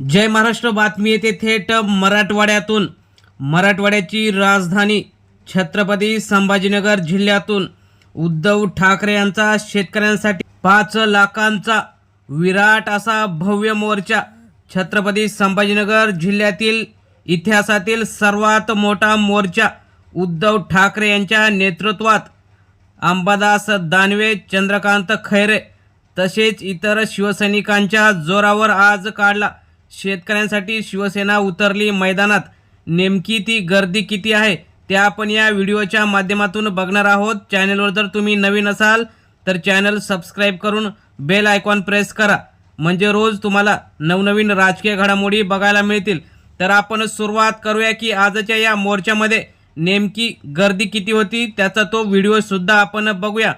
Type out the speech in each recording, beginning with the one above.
जय महाराष्ट्र बातमी येते थेट मराठवाड्यातून. मराठवाड्याची राजधानी छत्रपती संभाजीनगर जिल्ह्यातून. उद्धव ठाकरे यांचा शेतकऱ्यांसाठी पाच लाखांचा विराट असा भव्य मोर्चा छत्रपती संभाजीनगर जिल्ह्यातील इतिहासातील सर्वात मोठा मोर्चा उद्धव ठाकरे यांच्या नेतृत्वात. अंबादास दानवे चंद्रकांत खैरे तसेच इतर शिवसैनिकांच्या जोरावर आज काढला शेतकऱ्यांसाठी शिवसेना उतरली मैदानात. नेमकी ती गर्दी किती आहे ते आपण या व्हिडिओच्या माध्यमातून बघणार आहोत. चॅनलवर जर तुम्ही नवीन असाल तर चॅनल सबस्क्राईब करून बेल आयकॉन प्रेस करा. म्हणजे रोज तुम्हाला नवनवीन राजकीय घडामोडी बघायला मिळतील. तर आपण सुरुवात करूया की आजच्या या मोर्चामध्ये नेमकी गर्दी किती होती त्याचा तो व्हिडिओसुद्धा आपण बघूया.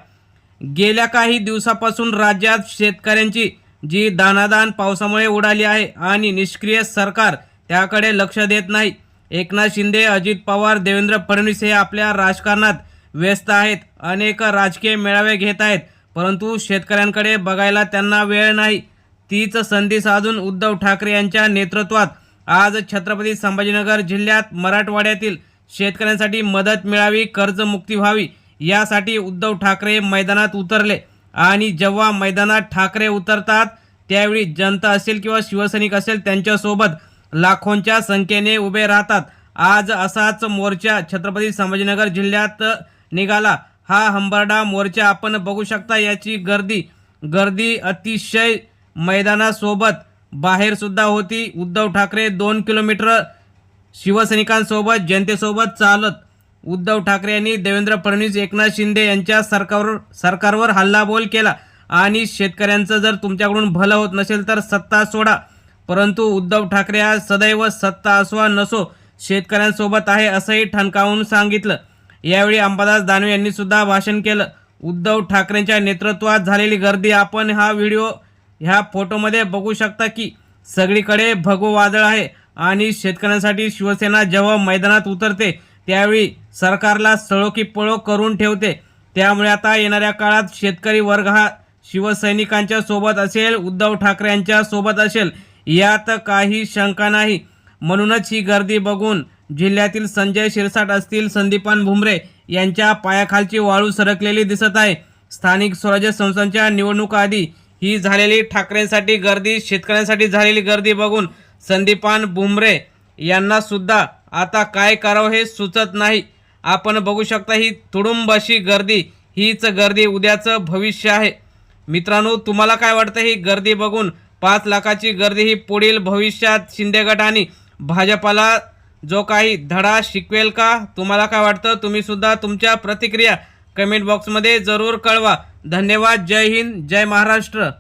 गेल्या काही दिवसापासून राज्यात शेतकऱ्यांची जी दानादान पावसामुळे उडाली आहे आणि निष्क्रिय सरकार त्याकडे लक्ष देत नाही. एकनाथ शिंदे अजित पवार देवेंद्र फडणवीस हे आपल्या राजकारणात व्यस्त आहेत. अनेक राजकीय मेळावे घेत आहेत परंतु शेतकऱ्यांकडे बघायला त्यांना वेळ नाही. तीच संधी साधून उद्धव ठाकरे यांच्या नेतृत्वात आज छत्रपती संभाजीनगर जिल्ह्यात मराठवाड्यातील शेतकऱ्यांसाठी मदत मिळावी कर्जमुक्ती व्हावी यासाठी उद्धव ठाकरे मैदानात उतरले. आणि जेव्हा मैदानात ठाकरे उतरतात त्यावेळी जनता असेल किंवा शिवसैनिक असेल त्यांच्यासोबत लाखोंच्या संख्येने उभे राहतात. आज असाच मोर्चा छत्रपती संभाजीनगर जिल्ह्यात निघाला. हा हंबरडा मोर्चा आपण बघू शकता याची गर्दी. गर्दी अतिशय मैदानासोबत. बाहेरसुद्धा होती. उद्धव ठाकरे दोन किलोमीटर शिवसैनिकांसोबत जनतेसोबत चालत. उद्धव ठाकरे यांनी देवेंद्र फडणवीस एकनाथ शिंदे यांच्या सरकारवर सरकारवर हल्लाबोल केला. आणि शेतकऱ्यांचं जर तुमच्याकडून भलं होत नसेल तर सत्ता सोडा. परंतु उद्धव ठाकरे आज सदैव सत्ता असवा नसो शेतकऱ्यांसोबत आहे असंही ठणकावून सांगितलं. यावेळी अंबादास दानवे यांनी सुद्धा भाषण केलं. उद्धव ठाकरेंच्या नेतृत्वात झालेली गर्दी आपण हा व्हिडिओ ह्या फोटोमध्ये बघू शकता की सगळीकडे भगव वादळ आहे आणि शेतकऱ्यांसाठी शिवसेना जेव्हा मैदानात उतरते त्यावेळी सरकारला सळोकी पळो करून ठेवते. त्यामुळे आता येणाऱ्या काळात शेतकरी वर्ग हा शिवसैनिकांच्या सोबत असेल उद्धव ठाकरेंच्या सोबत असेल यात काही शंका नाही. म्हणूनच ही गर्दी बघून जिल्ह्यातील संजय शिरसाट असतील संदीपान भुमरे यांच्या पायाखालची वाळू सरकलेली दिसत आहे. स्थानिक स्वराज्य संस्थांच्या निवडणुका आधी ही झालेली ठाकरेंसाठी गर्दी शेतकऱ्यांसाठी झालेली गर्दी बघून संदीपान भुमरे यांना सुद्धा आता काय करावं हे सुचत नाही. आपण बघू शकता ही तुडुंब अशी गर्दी हीच गर्दी उद्याचं भविष्य आहे. मित्रांनो तुम्हाला काय वाटतं? ही गर्दी बघून पाच लाखाची गर्दी ही पुढील भविष्यात शिंदे गट आणि भाजपाला जो काही धडा शिकवेल का? तुम्हाला काय वाटतं? तुम्ही सुद्धा तुमच्या प्रतिक्रिया कमेंट बॉक्समध्ये जरूर कळवा. धन्यवाद. जय हिंद. जय महाराष्ट्र.